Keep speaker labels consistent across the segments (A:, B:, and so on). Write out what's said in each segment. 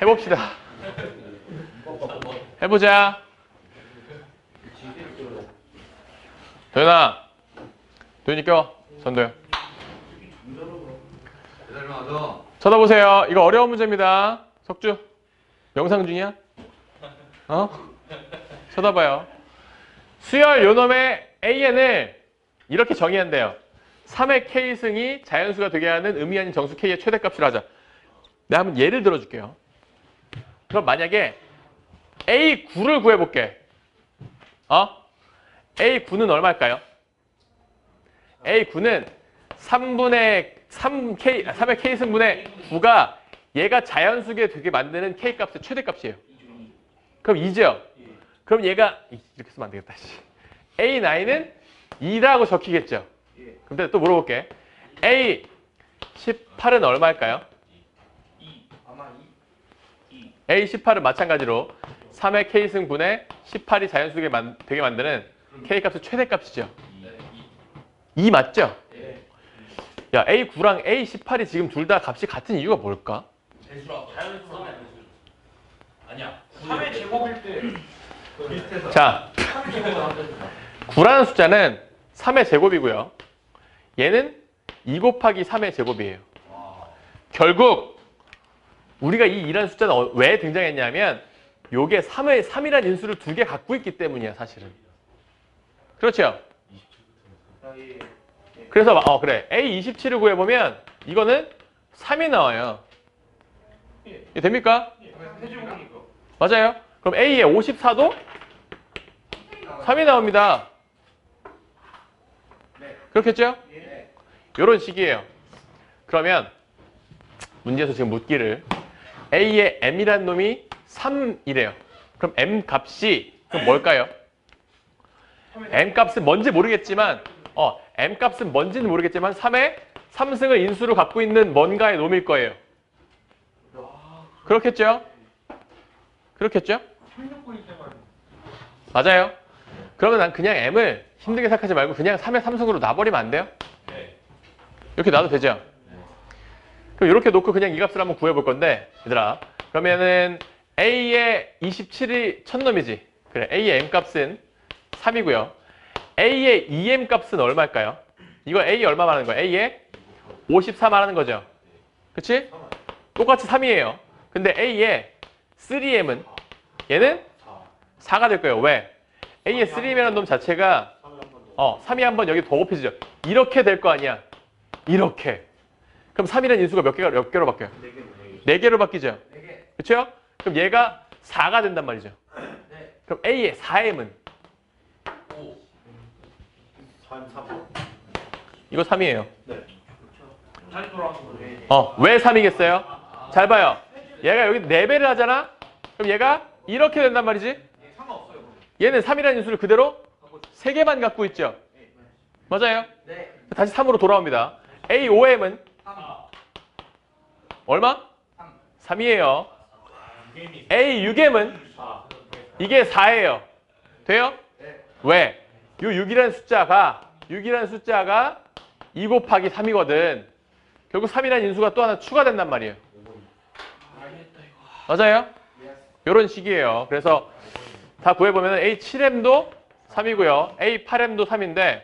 A: 해봅시다. 해보자. 도현아. 도현이 껴.
B: 기다려줘.
A: 쳐다보세요. 이거 어려운 문제입니다. 석주. 영상 중이야? 어? 쳐다봐요. 수열 요놈의 AN을 이렇게 정의한대요. 3의 K승이 자연수가 되게 하는 의미 아닌 정수 K의 최대값이라 하자. 내가 한번 예를 들어줄게요. 그럼 만약에 A9를 구해볼게. 어? A9는 얼마일까요? A9는 3분의 3K, 3의 K승분의 9가 얘가 자연수게 되게 만드는 K값의 최대값이에요. 그럼 2죠? 그럼 얘가 이렇게 쓰면 안 되겠다. 씨. A9은 2라고 적히겠죠? 그럼 또 물어볼게. A 18은 얼마일까요?
B: 아마 이
A: A 18은 마찬가지로 3의 K승분의 18이 자연수게 만, 되게 만드는 K값의 최대값이죠? 2 맞죠? 야 A9랑 A18이 지금 둘 다 값이 같은 이유가 뭘까?
B: 아니야.
C: 3의 제곱일 때.
A: 자
C: 3의 제곱을 안 되는
A: 9라는 숫자는 3의 제곱이고요. 얘는 2 곱하기 3의 제곱이에요. 결국 우리가 이 2라는 숫자는 어- 왜 등장했냐면 요게 3의 3이라는 인수를 두 개 갖고 있기 때문이야 사실은. 그렇죠? 그래서 마- 어 그래 A27을 구해보면 이거는 3이 나와요. 이게 됩니까? 맞아요. 그럼 A의 54도 3이 나옵니다. 그렇겠죠? 이런 식이에요. 그러면 문제에서 지금 묻기를 A의 M이라는 놈이 3이래요. 그럼 M 값이 그럼 뭘까요? M 값은 뭔지 모르겠지만 어, M 값은 뭔지는 모르겠지만 3의 3승을 인수로 갖고 있는 뭔가의 놈일 거예요. 그렇겠죠? 그렇겠죠?
C: 16분일 때만
A: 맞아요. 그러면 난 그냥 M을 힘들게 생각하지 말고 그냥 3의 3승으로 놔버리면 안 돼요? 이렇게 놔도 되죠? 그럼 이렇게 놓고 그냥 이 값을 한번 구해볼 건데 얘들아 그러면은 A의 27이 첫 놈이지 그래 A의 M 값은 3이고요 A의 EM 값은 얼마일까요? 이거 A 얼마 말하는 거야? A의 54 말하는 거죠 그치? 똑같이 3이에요 근데 A의 3M은 얘는 4가 될 거예요 왜? A의 3M이라는 놈 자체가 어, 3이 한 번 여기 더 곱해지죠 이렇게 될 거 아니야 이렇게. 그럼 3이라는 인수가 몇 개가 몇 개로 바뀌어요? 네 개로 바뀌죠. 그렇죠? 그럼 얘가 4가 된단 말이죠. 그럼 A의 4M은 이거 3이에요.
C: 다시 돌아와서 그래
A: 어, 왜 3이겠어요? 잘 봐요. 얘가 여기 4배를 하잖아? 그럼 얘가 이렇게 된단 말이지? 얘는 3이라는 인수를 그대로 3개만 갖고 있죠? 맞아요?
B: 네.
A: 다시 3으로 돌아옵니다. A5M은 얼마? 3 이에요. A6M은 이게 4예요. 돼요? 왜? 요 6이라는 숫자가 6이라는 숫자가 2 곱하기 3이거든. 결국 3이라는 인수가 또 하나 추가된단 말이에요. 맞아요? 이런 식이에요. 그래서 다 구해보면 A7M도 3이고요. A8M도 3인데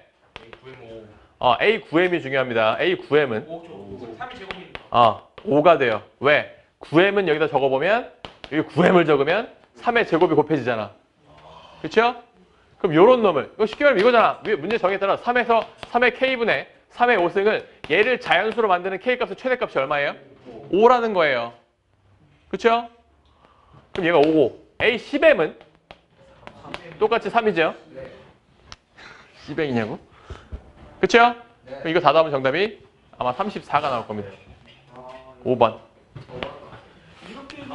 A: 어, A9M이 중요합니다. A9M은
C: 5죠 3의 제곱이니까
A: 어, 5가 돼요. 왜? 9M은 여기다 적어보면 여기 9M을 적으면 3의 제곱이 곱해지잖아. 그렇죠? 그럼 요런 놈을 이거 쉽게 말하면 이거잖아. 문제 정에 따라 3에서 3의 K분의 3의 5승을 얘를 자연수로 만드는 K값의 최대값이 얼마예요? 5라는 거예요. 그렇죠? 그럼 얘가 5고 A10M은 똑같이 3이죠? 10M이냐고? 그렇죠? 그럼 이거 다 나오면 정답이 아마 34가 나올 겁니다. 5번.
C: 이렇게 해서